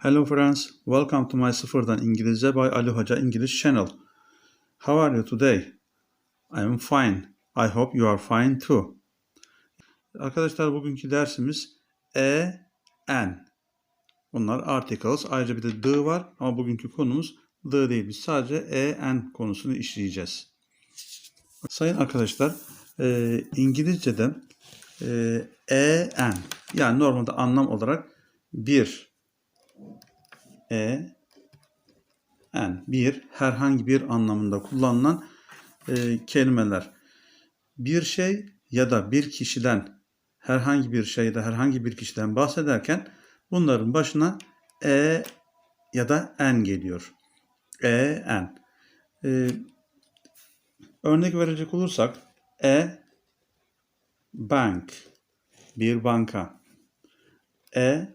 Hello friends, welcome to my Sıfırdan İngilizce by Ali Hoca English channel. How are you today? I am fine. I hope you are fine too. Arkadaşlar bugünkü dersimiz e, n. Bunlar articles. Ayrıca bir de the var ama bugünkü konumuz the değil. Biz sadece e, n konusunu işleyeceğiz. Sayın arkadaşlar, e, İngilizce'de e, e, n yani normalde anlam olarak bir e, n bir herhangi bir anlamında kullanılan e, kelimeler. Bir şey ya da bir kişiden herhangi bir şeyde herhangi bir kişiden bahsederken bunların başına e ya da n geliyor. E, n. E, örnek verecek olursak e bank bir banka. E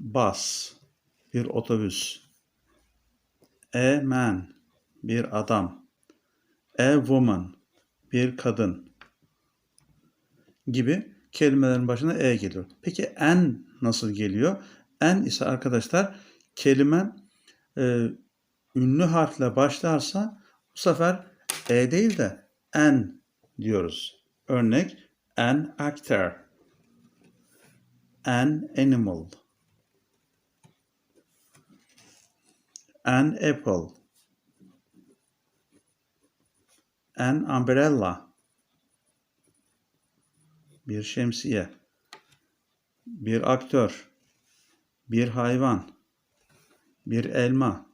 bus bir otobüs. A man bir adam. A woman bir kadın gibi kelimelerin başına e geliyor. Peki n nasıl geliyor? N ise arkadaşlar kelime e, ünlü harfle başlarsa bu sefer e değil de n diyoruz. Örnek an actor, an animal, an apple, an umbrella, bir şemsiye, bir aktör, bir hayvan, bir elma,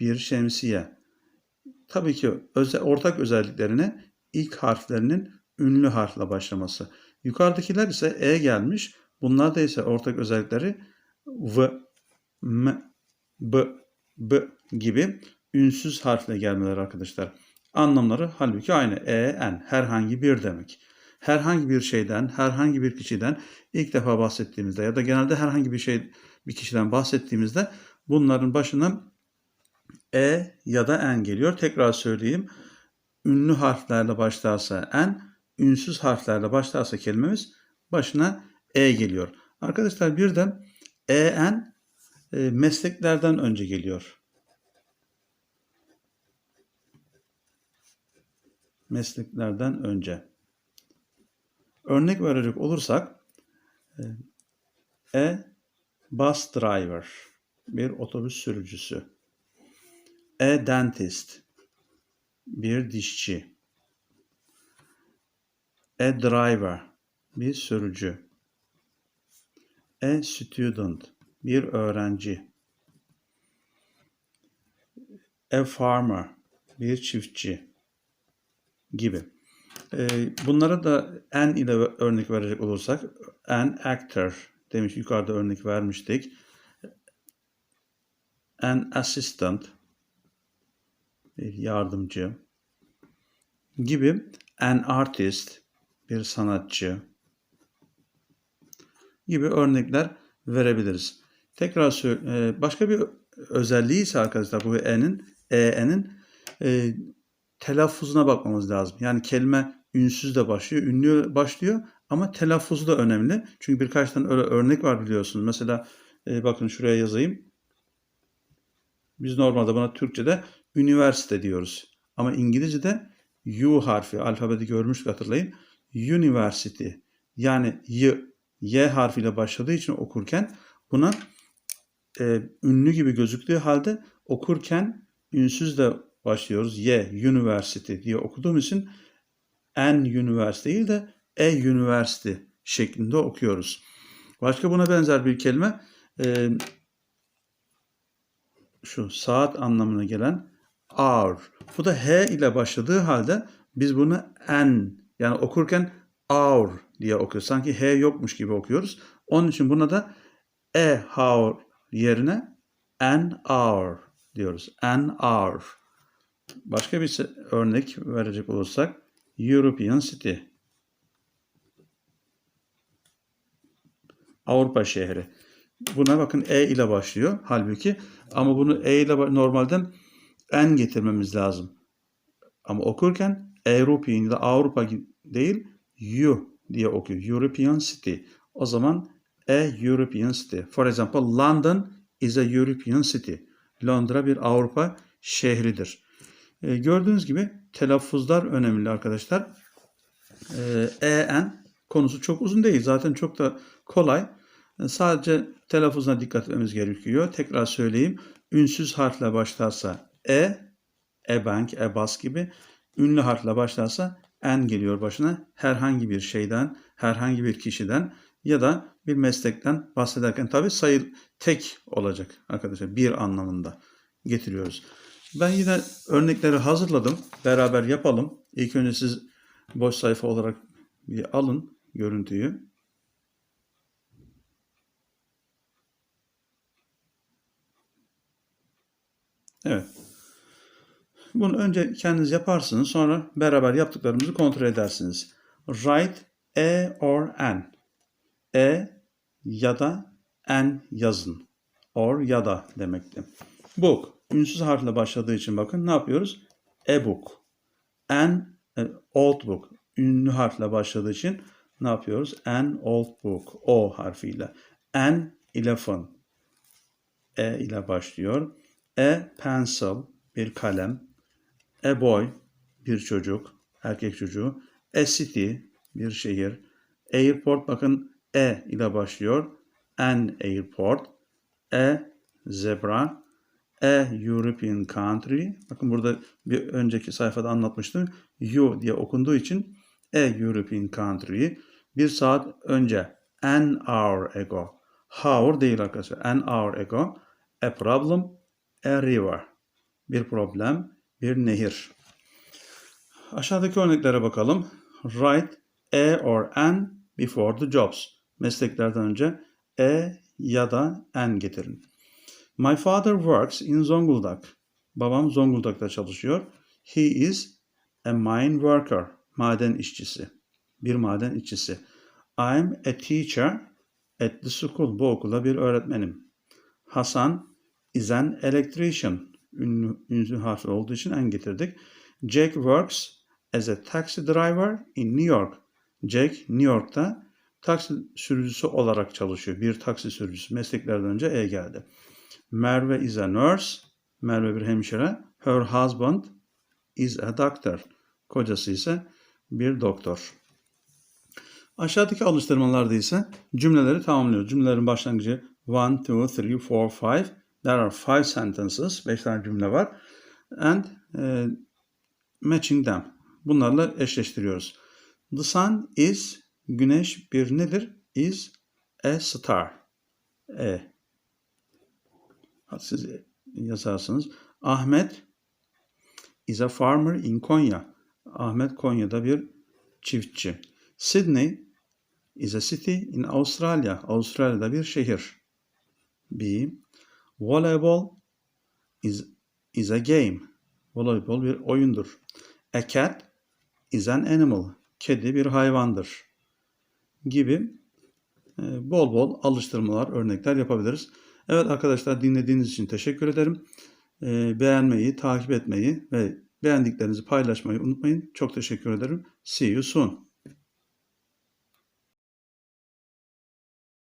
bir şemsiye. Tabii ki öze, ortak özelliklerini ilk harflerinin ünlü harfle başlaması. Yukarıdakiler ise e gelmiş. Bunlarda ise ortak özellikleri v, m, b, b gibi ünsüz harfle gelmeleri arkadaşlar. Anlamları halbuki aynı. E, n herhangi bir demek. Herhangi bir şeyden, herhangi bir kişiden ilk defa bahsettiğimizde ya da genelde herhangi bir şey bir kişiden bahsettiğimizde bunların başına e ya da n geliyor. Tekrar söyleyeyim. Ünlü harflerle başlarsa n, ünsüz harflerle başlarsa kelimemiz başına e geliyor. Arkadaşlar bir de en e, mesleklerden önce geliyor. Mesleklerden önce. Örnek verecek olursak e bus driver bir otobüs sürücüsü. A dentist bir dişçi. A driver bir sürücü. A student bir öğrenci. A farmer bir çiftçi gibi. Ee, bunlara da an ile örnek verecek olursak an actor demiş yukarıda örnek vermiştik. An assistant bir yardımcı gibi an artist bir sanatçı gibi örnekler verebiliriz. Tekrar söyle, başka bir özelliği ise arkadaşlar bu e'nin e'nin e, telaffuzuna bakmamız lazım. Yani kelime ünsüz de başlıyor, ünlü başlıyor ama telaffuzu da önemli. Çünkü birkaç tane öyle örnek var biliyorsunuz. Mesela e, bakın şuraya yazayım. Biz normalde buna Türkçe'de üniversite diyoruz. Ama İngilizce'de U harfi alfabede görmüş hatırlayın. University yani Y, Y harfiyle başladığı için okurken buna e, ünlü gibi gözüktüğü halde okurken ünsüz de başlıyoruz. Y, University diye okuduğum için N University değil de E University şeklinde okuyoruz. Başka buna benzer bir kelime e, şu saat anlamına gelen hour. Bu da H ile başladığı halde biz bunu N yani okurken hour diye okuyoruz. Sanki H yokmuş gibi okuyoruz. Onun için buna da E hour yerine an hour diyoruz. An hour. Başka bir örnek verecek olursak European City. Avrupa şehri. Buna bakın E ile başlıyor halbuki ama bunu E ile normalde N getirmemiz lazım. Ama okurken European ile Avrupa değil U diye okuyor. European City. O zaman A European City. For example, London is a European city. Londra bir Avrupa şehridir. E, gördüğünüz gibi telaffuzlar önemli arkadaşlar. E, en konusu çok uzun değil. Zaten çok da kolay. E, sadece telaffuzuna dikkat etmemiz gerekiyor. Tekrar söyleyeyim. Ünsüz harfle başlarsa e, e-bank, e-bas gibi. Ünlü harfle başlarsa en geliyor başına. Herhangi bir şeyden, herhangi bir kişiden ya da bir meslekten bahsederken tabi sayı tek olacak arkadaşlar. Bir anlamında getiriyoruz. Ben yine örnekleri hazırladım. Beraber yapalım. İlk önce siz boş sayfa olarak bir alın görüntüyü. Evet. Bunu önce kendiniz yaparsınız. Sonra beraber yaptıklarımızı kontrol edersiniz. Write e or an. E ya da en yazın. Or ya da demekti. Book. Ünsüz harfle başladığı için bakın ne yapıyoruz? E-book. An e, old book. Ünlü harfle başladığı için ne yapıyoruz? An old book. O harfiyle. An elephant. E ile başlıyor. A pencil. Bir kalem. A boy. Bir çocuk. Erkek çocuğu. A city. Bir şehir. Airport bakın E ile başlıyor. An airport. A zebra. A European country. Bakın burada bir önceki sayfada anlatmıştım. You diye okunduğu için A European country. Bir saat önce. An hour ago. Hour değil arkadaşlar. An hour ago. A problem. A river. Bir problem. Bir nehir. Aşağıdaki örneklere bakalım. Write a or an before the jobs. Mesleklerden önce e ya da en getirin. My father works in Zonguldak. Babam Zonguldak'ta çalışıyor. He is a mine worker. Maden işçisi. Bir maden işçisi. I'm a teacher at the school. Bu okula bir öğretmenim. Hasan is an electrician. Ünlü, ünlü harfi olduğu için en getirdik. Jack works as a taxi driver in New York. Jack New York'ta taksi sürücüsü olarak çalışıyor. Bir taksi sürücüsü. Mesleklerden önce E geldi. Merve is a nurse. Merve bir hemşire. Her husband is a doctor. Kocası ise bir doktor. Aşağıdaki alıştırmalarda ise cümleleri tamamlıyoruz. Cümlelerin başlangıcı 1, 2, 3, 4, 5. There are five sentences. 5 tane cümle var. And e, matching them. Bunlarla eşleştiriyoruz. The sun is, güneş bir nedir? Is a star. E. Siz yazarsınız. Ahmet is a farmer in Konya. Ahmet Konya'da bir çiftçi. Sydney is a city in Australia. Avustralya'da bir şehir. B. Volleyball is, is a game. Voleybol bir oyundur. A cat is an animal. Kedi bir hayvandır. Gibi e, bol bol alıştırmalar, örnekler yapabiliriz. Evet arkadaşlar dinlediğiniz için teşekkür ederim. E, beğenmeyi, takip etmeyi ve beğendiklerinizi paylaşmayı unutmayın. Çok teşekkür ederim. See you soon.